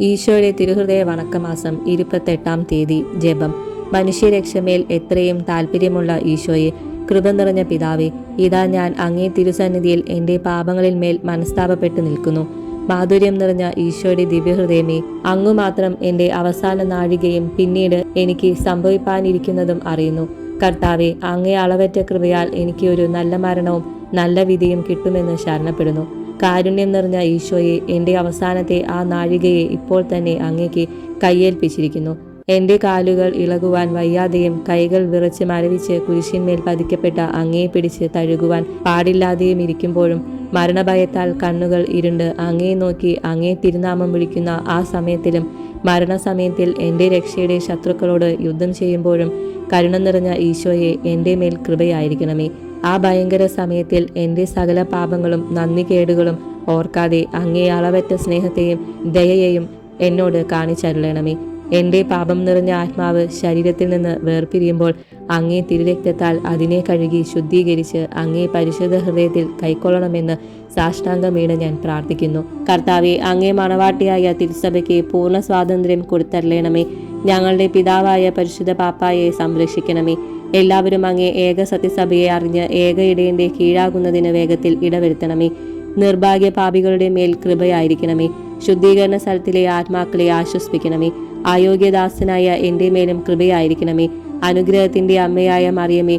ഈശോയുടെ തിരുഹൃദയ വണക്കമാസം ഇരുപത്തെട്ടാം തീയതി ജപം. മനുഷ്യരക്ഷമേൽ എത്രയും താല്പര്യമുള്ള ഈശോയെ കൃപ നിറഞ്ഞ പിതാവെ ഇതാ ഞാൻ അങ്ങേ തിരുസന്നിധിയിൽ എന്റെ പാപങ്ങളിൽ മേൽ മനസ്താപപ്പെട്ടു നിൽക്കുന്നു. മാധുര്യം നിറഞ്ഞ ഈശോയുടെ ദിവ്യഹൃദയമേ അങ്ങു മാത്രം എന്റെ അവസാന നാഴികയും പിന്നീട് എനിക്ക് സംഭവിപ്പാനിരിക്കുന്നതും അറിയുന്നു. കർത്താവെ അങ്ങേ അളവറ്റ കൃപയാൽ എനിക്ക് ഒരു നല്ല മരണവും നല്ല വിധിയും കിട്ടുമെന്ന് ശരണപ്പെടുന്നു. കാരുണ്യം നിറഞ്ഞ ഈശോയെ എന്റെ അവസാനത്തെ ആ നാഴികയെ ഇപ്പോൾ തന്നെ അങ്ങേക്ക് കയ്യേൽപ്പിച്ചിരിക്കുന്നു എന്റെ കാലുകൾ ഇളകുവാൻ വയ്യാതെയും കൈകൾ വിറച്ച് മരവിച്ച് കുരിശിന്മേൽ പതിക്കപ്പെട്ട അങ്ങയെ പിടിച്ച് തഴുകുവാൻ പാടില്ലാതെയും ഇരിക്കുമ്പോഴും മരണഭയത്താൽ കണ്ണുകൾ ഇരുണ്ട് അങ്ങയെ നോക്കി അങ്ങേ തിരുനാമം വിളിക്കുന്ന ആ സമയത്തിലും മരണസമയത്തിൽ എന്റെ രക്ഷയുടെ ശത്രുക്കളോട് യുദ്ധം ചെയ്യുമ്പോഴും കരുണ നിറഞ്ഞ ഈശോയെ എന്റെ മേൽ കൃപയായിരിക്കണമേ. ആ ഭയങ്കര സമയത്തിൽ എന്റെ സകല പാപങ്ങളും നന്ദികേടുകളും ഓർക്കാതെ അങ്ങേ അളവറ്റ സ്നേഹത്തെയും ദയയെയും എന്നോട് കാണിച്ചരുളണമേ. എന്റെ പാപം നിറഞ്ഞ ആത്മാവ് ശരീരത്തിൽ നിന്ന് വേർപിരിയുമ്പോൾ അങ്ങേ തിരുരക്തത്താൽ അതിനെ കഴുകി ശുദ്ധീകരിച്ച് അങ്ങേ പരിശുദ്ധ ഹൃദയത്തിൽ കൈക്കൊള്ളണമെന്ന് സാഷ്ടാംഗം വീണ് ഞാൻ പ്രാർത്ഥിക്കുന്നു. കർത്താവെ അങ്ങേ മണവാട്ടിയായ തിരുസഭയ്ക്ക് പൂർണ സ്വാതന്ത്ര്യം കൊടുത്തരളണമേ. ഞങ്ങളുടെ പിതാവായ പരിശുദ്ധ പാപ്പായെ സംരക്ഷിക്കണമേ. എല്ലാവരും അങ്ങേ ഏക സത്യസഭയെ അറിഞ്ഞ് ഏക ഇടയന്റെ കീഴാകുന്നതിന് വേഗത്തിൽ ഇടവരുത്തണമേ. നിർഭാഗ്യ പാപികളുടെ മേൽ കൃപയായിരിക്കണമേ. ശുദ്ധീകരണ സ്ഥലത്തിലെ ആത്മാക്കളെ ആശ്വസിപ്പിക്കണമേ. അയോഗ്യദാസനായ എന്റെ മേലും കൃപയായിരിക്കണമേ. അനുഗ്രഹത്തിന്റെ അമ്മയായ മറിയമേ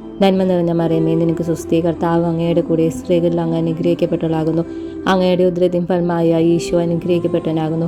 നന്മ നിറഞ്ഞ മറിയമേ നിനക്ക് സുസ്ഥി കർത്താവ് അങ്ങയുടെ കൂടെ സ്ത്രീകളിൽ അങ്ങ് അനുഗ്രഹിക്കപ്പെട്ടവളാകുന്നു. അങ്ങയുടെ ഉദ്രതിൻ ഫലമായ ഈശോ അനുഗ്രഹിക്കപ്പെട്ടവനാകുന്നു.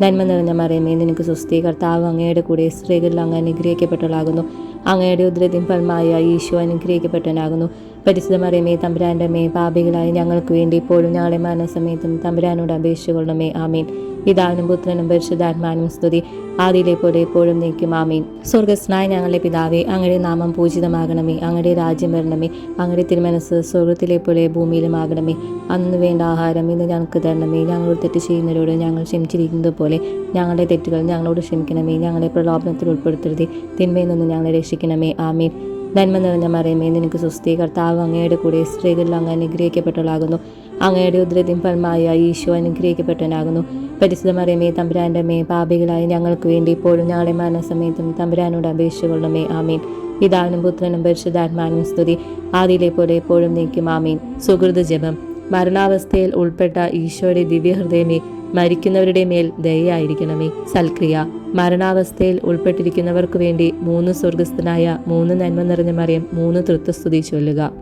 നന്മ നിറഞ്ഞ മറിയമേ നിനക്ക് സുസ്ഥി കർത്താവ് അങ്ങയുടെ കൂടെ സ്ത്രീകളിൽ അങ്ങ് അനുഗ്രഹിക്കപ്പെട്ടവളാകുന്നു. അങ്ങയുടെ ഉദ്രത്തിൻ ഫലമായ ഈശോ അനുഗ്രഹിക്കപ്പെട്ടവനാകുന്നു പരിശുദ്ധമറിയമേ തമ്പുരാന്റെ മേ പാപികളായി ഞങ്ങൾക്ക് വേണ്ടി ഇപ്പോഴും ഞങ്ങളെ മരണസമയത്തും തമ്പുരാനോട് അപേക്ഷിച്ചുകൊള്ളണമേ ആമീൻ. പിതാവിനും പുത്രനും പരിശുദ്ധാത്മാനും സ്തുതി. ആദിയിലെ പോലെ എപ്പോഴും നീക്കും ആമീൻ. സ്വർഗസ്നായ ഞങ്ങളുടെ പിതാവേ അങ്ങയുടെ നാമം പൂജിതമാകണമേ. അങ്ങയുടെ രാജ്യം വരണമേ. അങ്ങയുടെ തിരുമനസ് സ്വർഗത്തിലെ പോലെ ഭൂമിയിലുമാകണമേ അന്ന് വേണ്ട ആഹാരം ഇന്ന് ഞങ്ങൾക്ക് തരണമേ. ഞങ്ങളോട് തെറ്റ് ചെയ്യുന്നവരോട് ഞങ്ങൾ ക്ഷമിച്ചിരിക്കുന്നത് പോലെ ഞങ്ങളുടെ തെറ്റുകൾ ഞങ്ങളോട് ക്ഷമിക്കണമേ. ഞങ്ങളെ പ്രലോഭനത്തിൽ ഉൾപ്പെടുത്തരുത്. തിന്മയിൽ നിന്ന് ഞങ്ങളെ രക്ഷിക്കണമേ ആമീൻ. നന്മ നിറഞ്ഞ മറിയമേ നിനക്ക് സുസ്ഥി കർത്താവ് അങ്ങയുടെ കൂടെ സ്ത്രീകളിൽ അങ്ങ് അനുഗ്രഹിക്കപ്പെട്ടവളാകുന്നു. അങ്ങയുടെ ഉദ്രത്തിൻ ഫലമായ ഈശോ അനുഗ്രഹിക്കപ്പെട്ടവനാകുന്നു. പരിശുദ്ധ മറിയമേ തമ്പുരാന്റെ മേ പാപികളായി ഞങ്ങൾക്ക് വേണ്ടി ഇപ്പോഴും ഞങ്ങളെ മരണസമയത്തും തമ്പുരാനോട് അപേക്ഷിച്ചുകൊള്ളണമേ ആമീൻ. പിതാവിനും പുത്രനും പരിശുദ്ധാത്മാനും സ്തുതി. ആദിയിലെ പോലെ എപ്പോഴും നീക്കും. ആമീൻ. സുഹൃത ജപം. മരണാവസ്ഥയിൽ ഉൾപ്പെട്ട ഈശോയുടെ ദിവ്യഹൃദയമേ മരിക്കുന്നവരുടെ മേൽ ദയായിരിക്കണമേ സൽക്രിയ. മരണാവസ്ഥയിൽ ഉൾപ്പെട്ടിരിക്കുന്നവർക്കു വേണ്ടി മൂന്ന് സ്വർഗസ്ഥനായ മൂന്ന് നന്മ നിറഞ്ഞ മറിയം മൂന്ന് തൃത്വസ്തുതി ചൊല്ലുക.